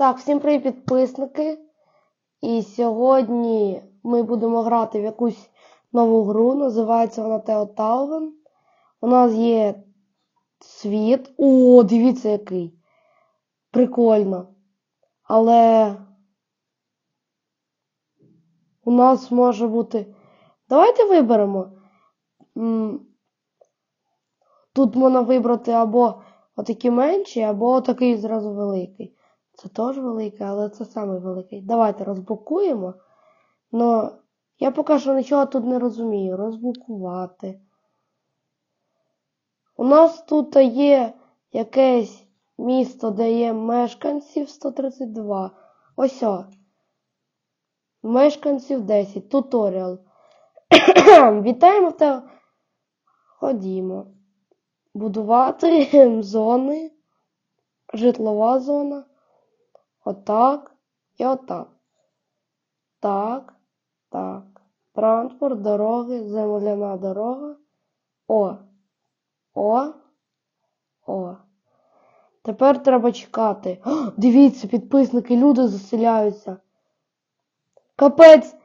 Так, всім привіт, підписники. І сьогодні ми будемо грати в якусь нову гру. Називається вона Тео Талвен. У нас є світ. О, дивіться який. Прикольно. Але у нас може бути. Давайте виберемо. Тут можна вибрати або отакі менші, або такий зразу великий. Це теж великий, але це самий великий. Давайте розблокуємо. Но я поки що нічого тут не розумію. Розблокувати. У нас тут є якесь місто, де є мешканців 132. Ось о. Мешканців 10. Туторіал. Вітаємо в. Ходімо. Будувати зони. Житлова зона. Отак і отак. Так, так. Транспорт, дороги, земляна дорога. О. О. О. Тепер треба чекати. О, дивіться, підписники, люди заселяються. Капець.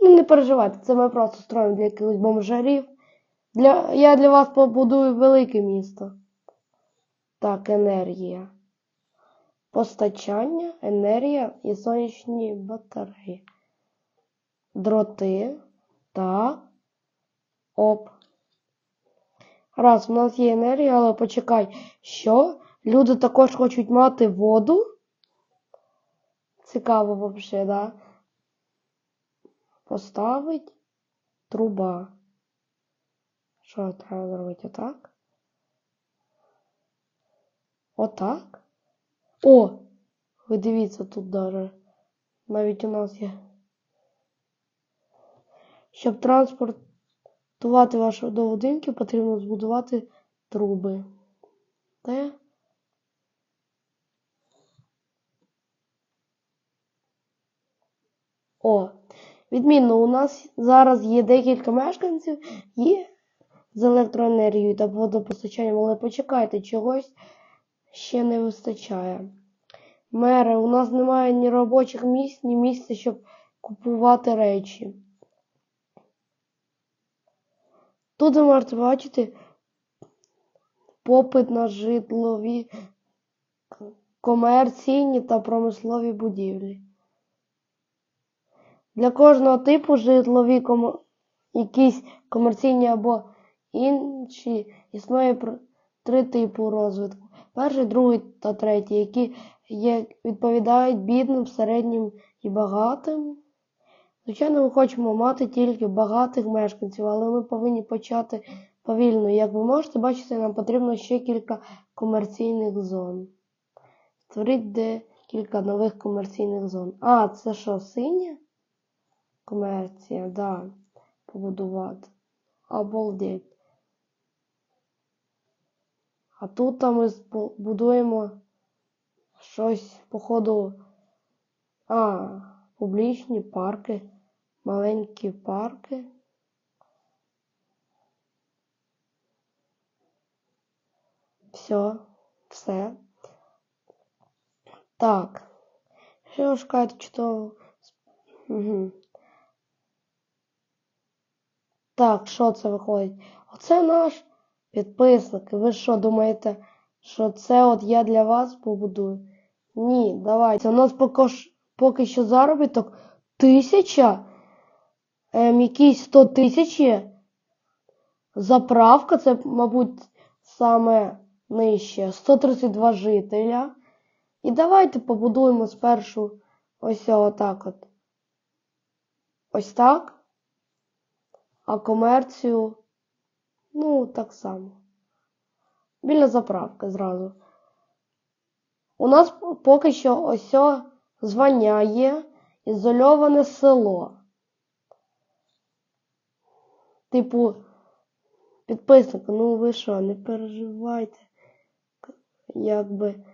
Ну, не переживайте, це ми просто строїмо для якихось бомжарів. Для... Я для вас побудую велике місто. Так, енергія. Постачання, енергія і сонячні батареї. Дроти. Так. Оп. Раз, у нас є енергія, але почекай, що? Люди також хочуть мати воду? Цікаво взагалі, да? Поставить труба. Що треба зробити? Отак? Отак? О! Ви дивіться тут даже. Навіть у нас є. Щоб транспортувати вашу до будинків, потрібно збудувати труби. Де? О, відмінно, у нас зараз є декілька мешканців, є з електроенергією та водопостачанням, але почекайте, чогось ще не вистачає. Мере, у нас немає ні робочих місць, ні місця, щоб купувати речі. Тут ви можете бачити попит на житлові, комерційні та промислові будівлі. Для кожного типу житлові ком... якісь комерційні або інші існує три типу розвитку. Перший, другий та третій, які відповідають бідним, середнім і багатим. Звичайно, ми хочемо мати тільки багатих мешканців, але ми повинні почати повільно. Як ви можете бачити, нам потрібно ще кілька комерційних зон. Створіть декілька нових комерційних зон. А, це що, синя? Комерція, да. Побудувати. Обалдеть. А тут ми будуємо щось, походу. А, публічні парки, маленькі парки. Все, все. Так. Що ви шукаєте чудово? Угу. Так, що це виходить? Оце наш підписник. Ви що думаєте, що це от я для вас побудую? Ні, давайте. У нас поки, поки що заробіток тисяча, ем, якісь 100 тисяч. Заправка, це, мабуть, саме нижче. 132 жителя. І давайте побудуємо спершу ось отак от. Ось так. А комерцію, ну, так само. Біля заправки зразу. У нас поки що ось о звання є ізольоване село. Типу, підписник, ну ви що, не переживайте. Якби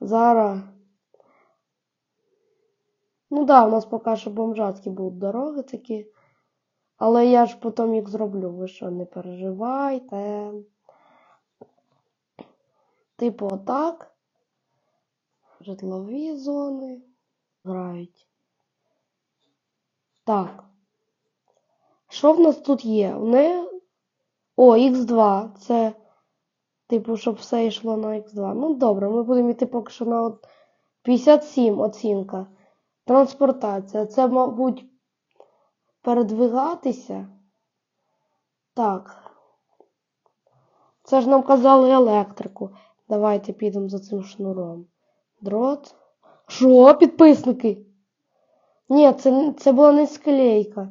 зараз. Ну да, у нас поки що бомжатські будуть дороги такі. Але я ж потім їх зроблю. Ви що, не переживайте. Типу, отак. Житлові зони грають. Так. Що в нас тут є? Вони... О, Х2. Це, типу, щоб все йшло на Х2. Ну, добре, ми будемо йти поки що на от 57 оцінка. Транспортація. Це, мабуть, передвигатися. Так. Це ж нам казали електрику. Давайте підемо за цим шнуром. Дрот. Що, підписники? Ні, це, це була не склейка.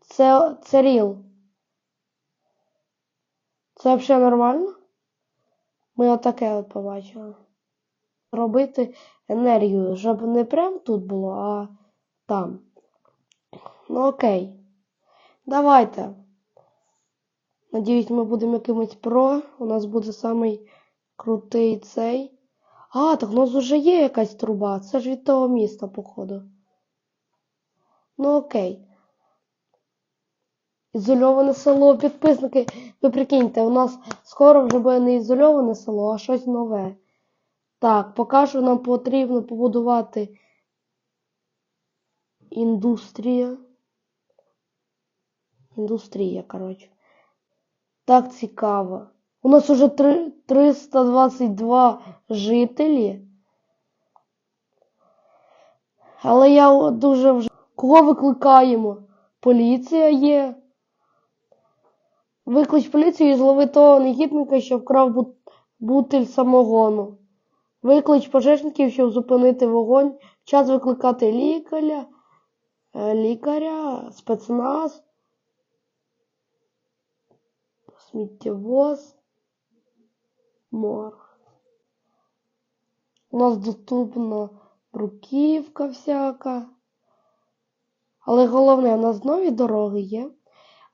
Це, це ріл. Це взагалі нормально? Ми отаке от побачили. Робити енергію, щоб не прям тут було, а там. Ну окей. Давайте. Надіюсь, ми будемо якимось про. У нас буде самий крутий цей. А, так у нас вже є якась труба. Це ж від того міста, походу. Ну окей. Ізольоване село, підписники. Ви прикиньте, у нас скоро вже буде не ізольоване село, а щось нове. Так, поки що нам потрібно побудувати індустрія. Індустрія, коротше. Так цікаво. У нас уже три- 322 жителі. Але я дуже вже. Кого викликаємо? Поліція є. Виклич поліцію і злови того негідника, що вкрав бут- бутиль самогону. Виклич пожежників, щоб зупинити вогонь. Час викликати лікаря, е, лікаря, спецназ, сміттєвоз, морг. У нас доступна бруківка всяка. Але головне, у нас нові дороги є.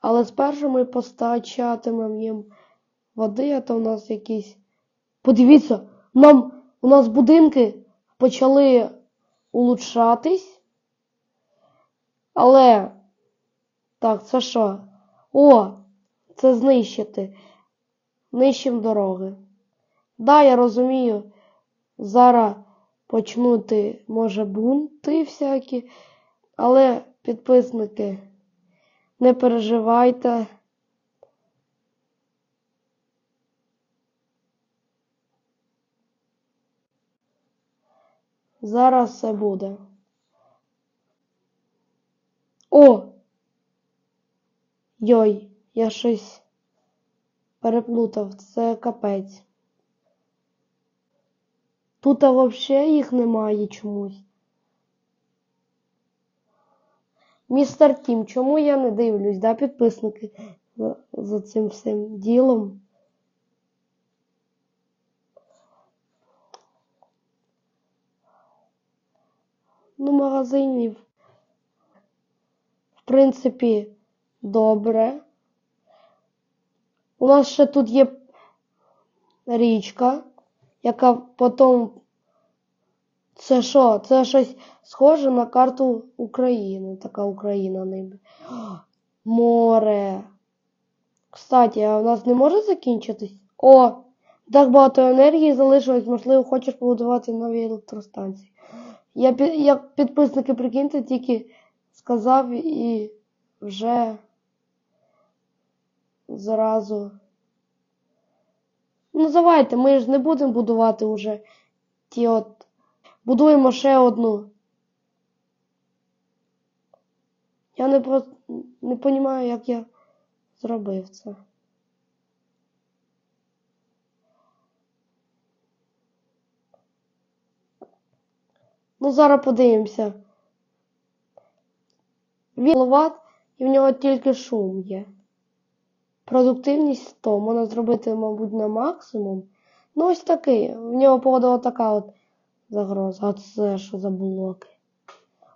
Але спершу ми постачатимемо їм води, а то у нас якісь. Подивіться, нам у нас будинки почали улучшатись. Але. Так, це що? О! Це знищити. Нищим дороги. Да, я розумію. Зараз почнути, може, бунти всякі. Але, підписники, не переживайте. Зараз все буде. О! Йой, я щось переплутав. Це капець. Тут взагалі їх немає чомусь. Містер Тім, чому я не дивлюсь, да, підписники за, за цим всім ділом? Ну, магазинів. В принципі, добре. У нас ще тут є річка, яка потім. Це що? Це щось схоже на карту України. Така Україна ніби. Море. Кстати, а у нас не може закінчитись? О! Так багато енергії залишилось, можливо, хочеш побудувати нові електростанції. Я, як підписники, прикиньте, тільки сказав і вже зразу. Ну, давайте, ми ж не будемо будувати уже ті от. Будуємо ще одну. Я не про... не розумію, як я зробив це. Ну, зараз подивимося. Він кіловат, і в нього тільки шум є. Продуктивність 100. Можна зробити, мабуть, на максимум. Ну, ось такий. В нього погода така от загроза. А це що за блоки?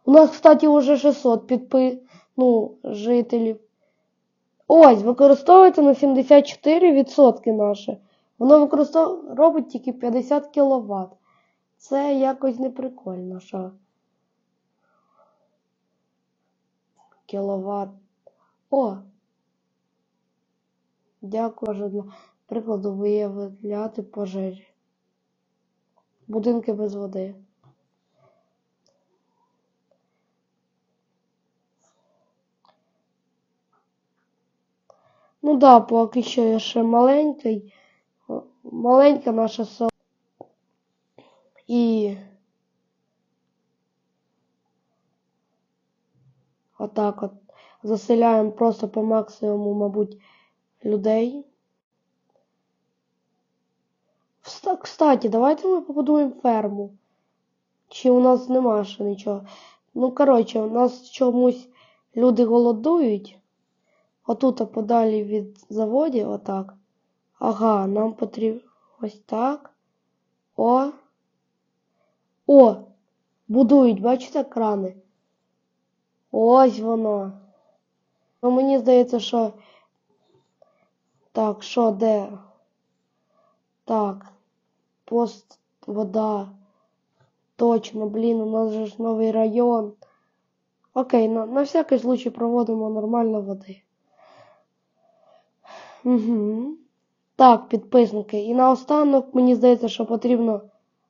У нас, кстати, уже 600 підпи... ну, жителів. Ось, використовується на 74% наше. Воно використов... робить тільки 50 кВт. Це якось не прикольно, що. Кіловат. О! Дякую вже для прикладу виявляти пожежі, будинки без води. Ну да, поки що я ще маленький, маленька наша село. І отак от, от заселяємо просто по максимуму, мабуть людей. Кстати, давайте ми побудуємо ферму. Чи у нас нема ще нічого? Ну, коротше, у нас чомусь люди голодують. Отут подалі від заводів, отак. Ага, нам потрібно ось так. О. О! Будують, бачите, крани? Ось воно. Ну, мені здається, що. Так, що, де? Так. Пост, вода. Точно, блін, у нас же ж новий район. Окей, на, на всякий случай проводимо нормально води. Угу. Так, підписники. І наостанок мені здається, що потрібно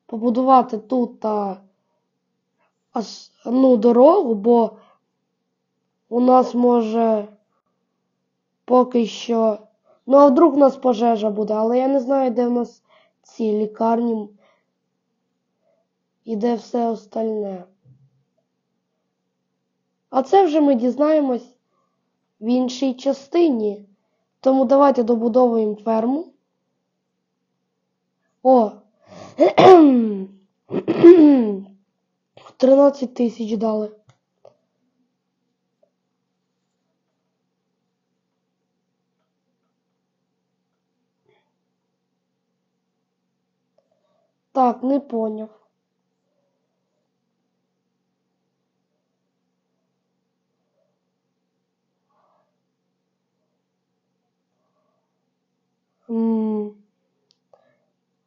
побудувати тут та ну, дорогу, бо у нас може поки що. Ну, а вдруг у нас пожежа буде, але я не знаю, де в нас ці лікарні і де все остальне. А це вже ми дізнаємось в іншій частині. Тому давайте добудовуємо ферму. О! 13 тисяч дали. Так, не поняв. М,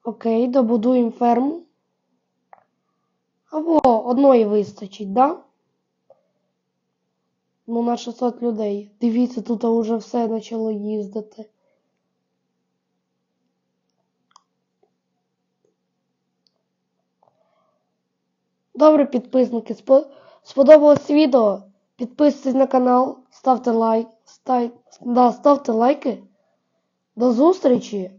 Окей, добудуємо ферму. Або одної вистачить, да? Ну, на 600 людей. Дивіться, тут уже все почало їздити. Добре, підписники, сподобалось відео? Підписуйтесь на канал, ставте лайк, став, да, ставте лайки. До зустрічі!